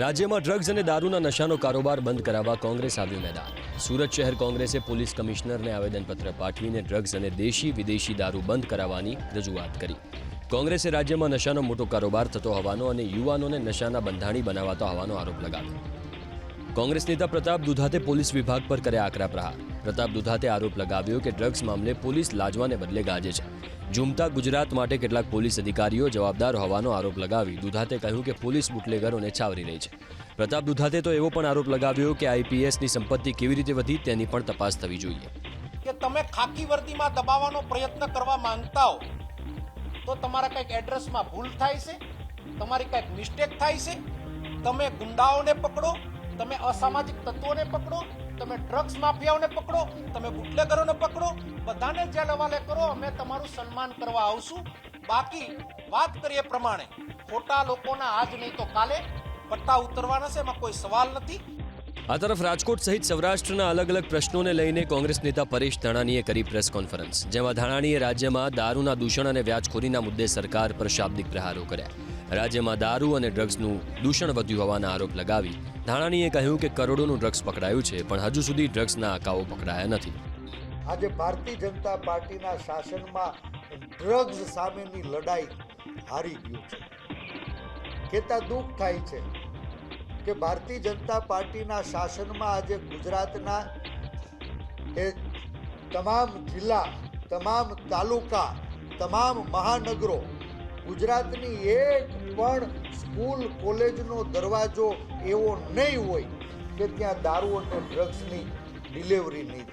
રાજ્યમાં ડ્રગ્સ અને દારૂના નશાનો કારોબાર બંધ કરાવવા કોંગ્રેસ આવ્યું મેદાન. સુરત શહેર કોંગ્રેસે પોલીસ કમિશનરને આવેદનપત્ર પાઠવીને ડ્રગ્સ અને દેશી વિદેશી દારૂ બંધ કરાવવાની રજૂઆત કરી. કોંગ્રેસે રાજ્યમાં નશાનો મોટો કારોબાર થતો હોવાનો અને યુવાનોને નશાના બંધાણી બનાવાતો હોવાનો આરોપ લગાવ્યો. કોંગ્રેસ નેતા પ્રતાપ દુધાતે પોલીસ વિભાગ પર કર્યા આકરા પ્રહાર. પ્રતાપ દુધાતે આરોપ લગાવ્યો કે ડ્રગ્સ મામલે પોલીસ લાજવાને બદલે ગાજે છે. ઝૂમતા ગુજરાત માટે કેટલાક પોલીસ અધિકારીઓ જવાબદાર હોવાનો આરોપ લગાવી દુધાતે કહ્યું કે પોલીસ બુટલેગરોને છાવરી રહી છે. પ્રતાપ દુધાતે તો એવો પણ આરોપ લગાવ્યો કે આઈપીએસની સંપત્તિ કેવી રીતે વધી તેની પણ તપાસ થવી જોઈએ. કે તમે ખાકી વર્દીમાં દબાવવાનો પ્રયત્ન કરવા માંગતા હો, તો તમારા કંઈક એડ્રેસમાં ભૂલ થાય છે, તમારી કંઈક મિસ્ટેક થાય છે, તમે ગુંડાઓને પકડો, તમે અસામાજિક તત્વોને પકડો, તમે ડ્રગ્સ માફિયાઓને પકડો, તમે બુટલેગરોને પકડો બધાને જેલ હવાલે કરો, અમે તમારું સન્માન કરવા આવશું. બાકી વાત કરીએ પ્રમાણે, ખોટા લોકોના આજ નહીં તો કાલે, પટ્ટા ઉતરવાના છે, એમાં કોઈ સવાલ નથી. આ તરફ રાજકોટ સહિત સૌરાષ્ટ્રના અલગ અલગ પ્રશ્નોને લઈને કોંગ્રેસ નેતા પરેશ ધાણાણીએ કરી પ્રેસ કોન્ફરન્સ, જેમાં ધાણાણીએ રાજ્યમાં દારૂના દૂષણ અને વ્યાજખોરીના મુદ્દે સરકાર પર શાબ્દિક પ્રહારો કર્યા. રાજ્યમાં દારૂ અને ડ્રગ્સનું દૂષણ વધ્યું હોવાના આરોપ લગાવી ધાણાણીએ કહ્યું કે કરોડોનું ડ્રગ્સ પકડાયું છે, પણ હજુ સુધી ડ્રગ્સના આંકાઓ પકડાયા નથી. આજે ભારતીય જનતા પાર્ટીના શાસનમાં ડ્રગ્સ સામેની લડાઈ હારી ગયું છે. કહેતા દુઃખ થાય છે કે ભારતીય જનતા પાર્ટીના શાસનમાં આજે ગુજરાતના એ તમામ જિલ્લા, તમામ તાલુકા, તમામ મહાનગરો, ગુજરાતની એક પણ સ્કૂલ, કોલેજનો દરવાજો એવો નહીં હોય કે ત્યાં દારૂ અને ડ્રગ્સની ડિલિવરી નહીં થાય.